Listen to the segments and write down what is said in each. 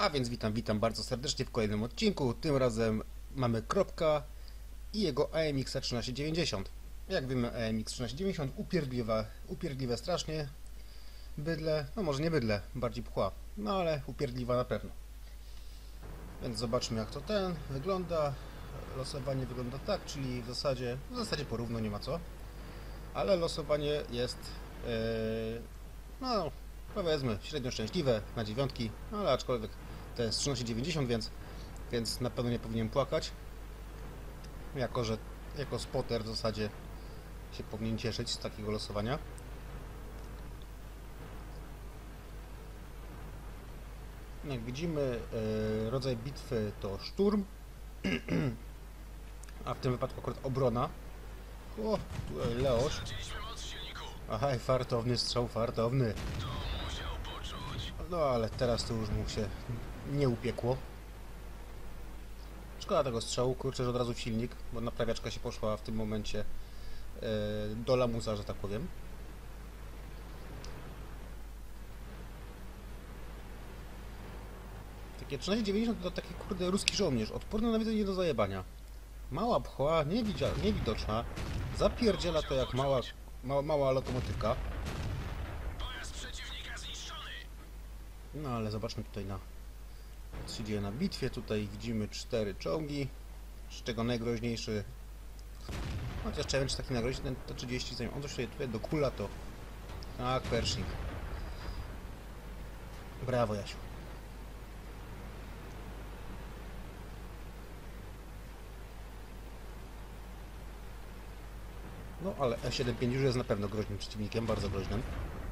A więc witam, witam bardzo serdecznie w kolejnym odcinku. Tym razem mamy Kropka i jego AMX 1390. Jak wiemy, AMX 1390 upierdliwe, upierdliwe strasznie. Bydle, no może nie bydle, bardziej pchła, no ale upierdliwa na pewno. Więc zobaczmy jak to ten wygląda. Losowanie wygląda tak, czyli w zasadzie, w zasadzie porówno nie ma co. Ale losowanie jest, yy, no powiedzmy średnio szczęśliwe na dziewiątki, no ale aczkolwiek to jest 13,90, więc, więc na pewno nie powinien płakać. Jako, że jako spotter w zasadzie się powinien cieszyć z takiego losowania. Jak widzimy, e, rodzaj bitwy to szturm, a w tym wypadku akurat obrona. O, tutaj Leoś. Aha, fartowny strzał, fartowny. No ale teraz to już mu się nie upiekło. Szkoda tego strzału, kurczę, że od razu w silnik, bo naprawiaczka się poszła w tym momencie e, do lamusa, że tak powiem. Takie 1390 to taki kurde ruski żołnierz, odporny na widzenie do zajebania. Mała pchła, niewidzia- niewidoczna, zapierdziela to jak mała, mała, mała zniszczony. No ale zobaczmy tutaj na co się dzieje na bitwie. Tutaj widzimy cztery czołgi, z czego najgroźniejszy chociaż czy taki najgroźniejszy ten to 30 zanim on tutaj, tutaj do kula to tak Pershing brawo Jasiu no ale E75 już jest na pewno groźnym przeciwnikiem, bardzo groźnym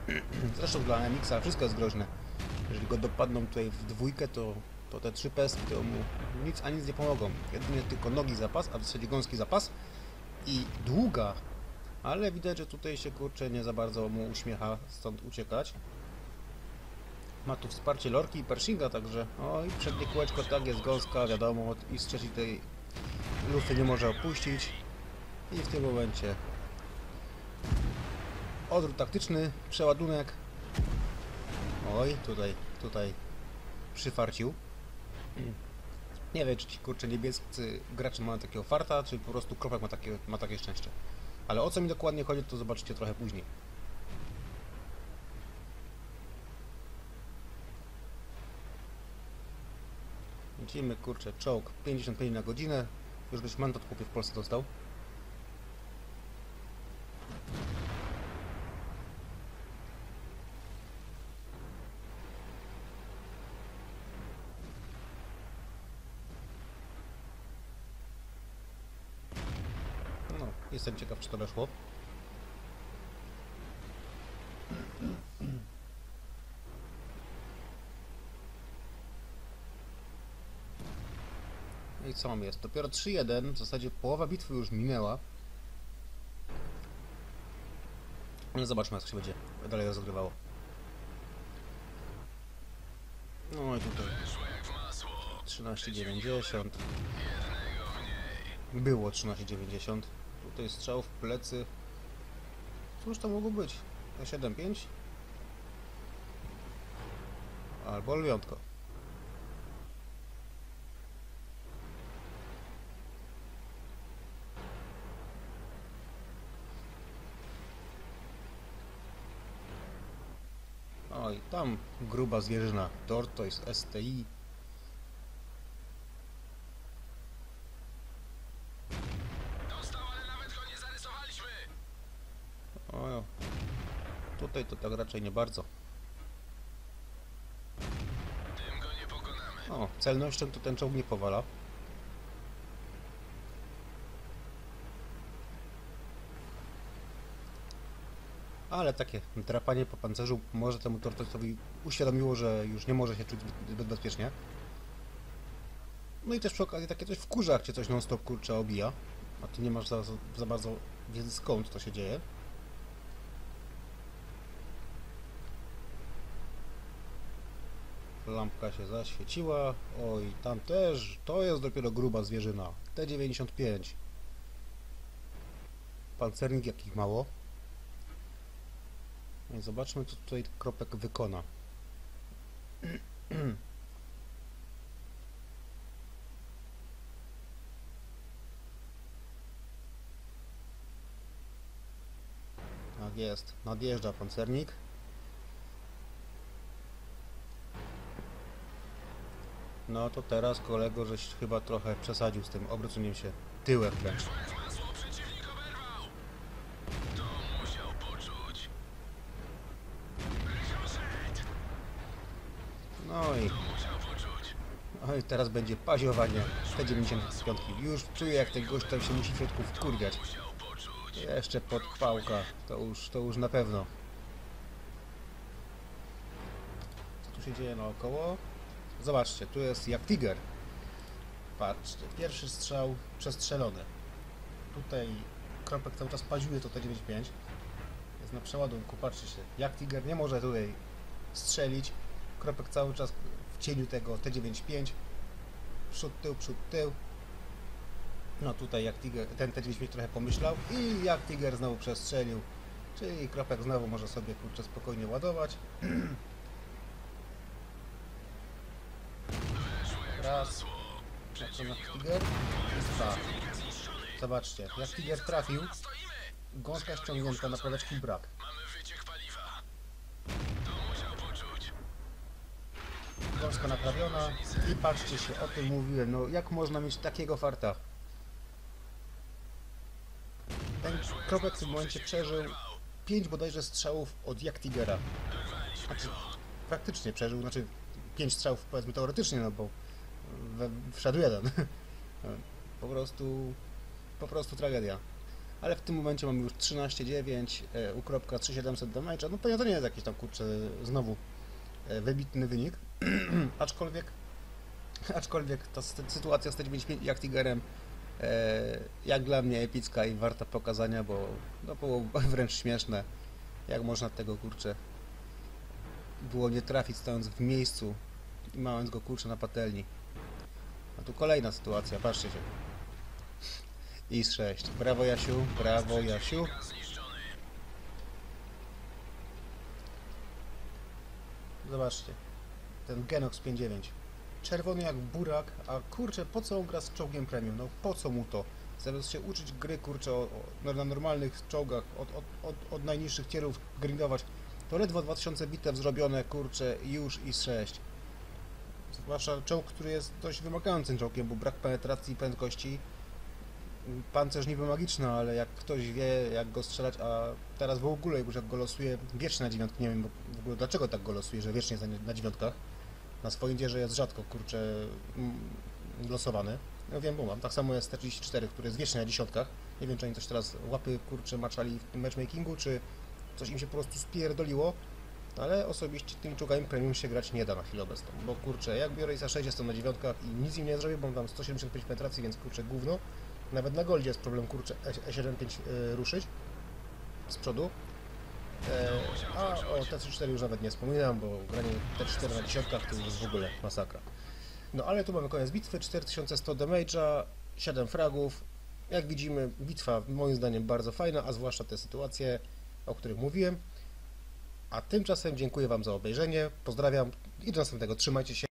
Zresztą dla MX-a wszystko jest groźne. Jeżeli go dopadną tutaj w dwójkę, to, to te trzy pestki to mu nic a nic nie pomogą. Jedynie tylko nogi zapas, a w zasadzie gąski zapas i długa. Ale widać, że tutaj się kurczę nie za bardzo mu uśmiecha stąd uciekać. Ma tu wsparcie Lorki i Pershinga, także oj, przednie kółeczko tak jest gąska, wiadomo, i z trzeciej tej lufy nie może opuścić. I w tym momencie Odwrót taktyczny, przeładunek. Oj, tutaj, tutaj przyfarcił. Nie wiem, czy ci kurczę niebiescy gracze mają takiego farta, czy po prostu Kropek ma takie, ma takie szczęście. Ale o co mi dokładnie chodzi, to zobaczycie trochę później. Widzimy, kurczę, czołg 55 na godzinę. Już byś mandat chłopie w Polsce dostał. No, jestem ciekaw, czy to weszło. I co mam jest? Dopiero 3-1, w zasadzie połowa bitwy już minęła. No zobaczmy, jak się będzie dalej rozgrywało. No i tutaj Weszło jak w masło. 13,90. Jednego mniej. Było 13,90. Tutaj strzał w plecy. Cóż to mogło być? E75? Albo lwiątko. Oj, tam gruba zwierzyna. Tortoise STI. Tutaj to tak raczej nie bardzo. O, celnością to ten czołg nie powala. Ale takie drapanie po pancerzu może temu tortoisowi uświadomiło, że już nie może się czuć zbyt, bezpiecznie. No i też przy okazji takie coś wkurza, jak cię coś non stop kurczę obija. A ty nie masz za, za bardzo wiedzy skąd to się dzieje. lampka się zaświeciła. Oj, tam też, to jest dopiero gruba zwierzyna. T95. Pancernik jakich mało. No I zobaczmy, co tutaj kropek wykona. Tak jest, nadjeżdża pancernik. No to teraz kolego, żeś chyba trochę przesadził z tym obróceniem się tyłem wręcz. No i, no i teraz będzie paziowanie T95. Już czuję jak ten gość tam się musi w środku wkurwiać. Jeszcze podpałka, to już, to już na pewno. Co tu się dzieje naokoło? Zobaczcie, tu jest jak Tiger. Patrzcie, pierwszy strzał przestrzelony. Tutaj kropek cały czas paziuje to T95. Jest na przeładunku, patrzcie się. Jak Tiger nie może tutaj strzelić. Kropek cały czas w cieniu tego T95. Przód, tył, przód, tył. No tutaj jak Tiger, ten T95 trochę pomyślał i jak Tiger znowu przestrzelił. Czyli kropek znowu może sobie kurczę spokojnie ładować. Raz. Na Tiger. I dwa. Zobaczcie, jak Tiger trafił, gąska ściągnięta, napraweczki brak. Gąska naprawiona i patrzcie się, o tym mówiłem, no jak można mieć takiego farta? Ten kropek w tym momencie przeżył 5 bodajże strzałów od jak Tigera. Znaczy, praktycznie przeżył, znaczy 5 strzałów powiedzmy teoretycznie, no bo wszedł jeden. Po prostu, po prostu tragedia. Ale w tym momencie mamy już 13,9, e, u kropka 3700 damage'a, no pewnie to nie jest jakiś tam kurczę znowu e, wybitny wynik, aczkolwiek aczkolwiek ta sy- sytuacja z T95 jak Tigerem e, jak dla mnie epicka i warta pokazania, bo no było wręcz śmieszne, jak można tego kurczę było nie trafić stojąc w miejscu i mając go kurczę na patelni. Tu kolejna sytuacja, patrzcie się. IS 6. Brawo Jasiu, brawo Jasiu. Zobaczcie. Ten Genox 5.9. Czerwony jak burak, a kurczę, po co on gra z czołgiem premium? No po co mu to? Zamiast się uczyć gry, kurczę, o, o, na normalnych czołgach, od, od, od, od najniższych tierów grindować, to ledwo 2000 bitew zrobione, kurczę, już i 6. Zwłaszcza czołg, który jest dość wymagającym czołgiem, bo brak penetracji i prędkości. Pancerz niby magiczny, ale jak ktoś wie, jak go strzelać, a teraz w ogóle już jak go losuje wiecznie na dziewiątki, nie wiem w ogóle dlaczego tak go losuje, że wiecznie jest na, dziewiątkach. Na swoim dzierze jest rzadko, kurczę, mm, losowany. Ja wiem, bo mam. Tak samo jest T34, który jest wiecznie na dziesiątkach. Nie wiem, czy oni coś teraz łapy, kurczę, maczali w matchmakingu, czy coś im się po prostu spierdoliło. Ale osobiście tym czołgami premium się grać nie da na chwilę obecną. Bo kurczę, jak biorę ISA 6, jestem na dziewiątkach i nic im nie zrobię, bo mam tam 175 penetracji, więc kurczę, gówno. Nawet na goldzie jest problem, kurczę, E- E75 y, ruszyć z przodu. E, a o T34 już nawet nie wspominam, bo granie T4 na dziesiątkach to już w ogóle masakra. No ale tu mamy koniec bitwy, 4100 damage'a, 7 fragów. Jak widzimy, bitwa moim zdaniem bardzo fajna, a zwłaszcza te sytuacje, o których mówiłem. A tymczasem dziękuję Wam za obejrzenie, pozdrawiam i do następnego, trzymajcie się.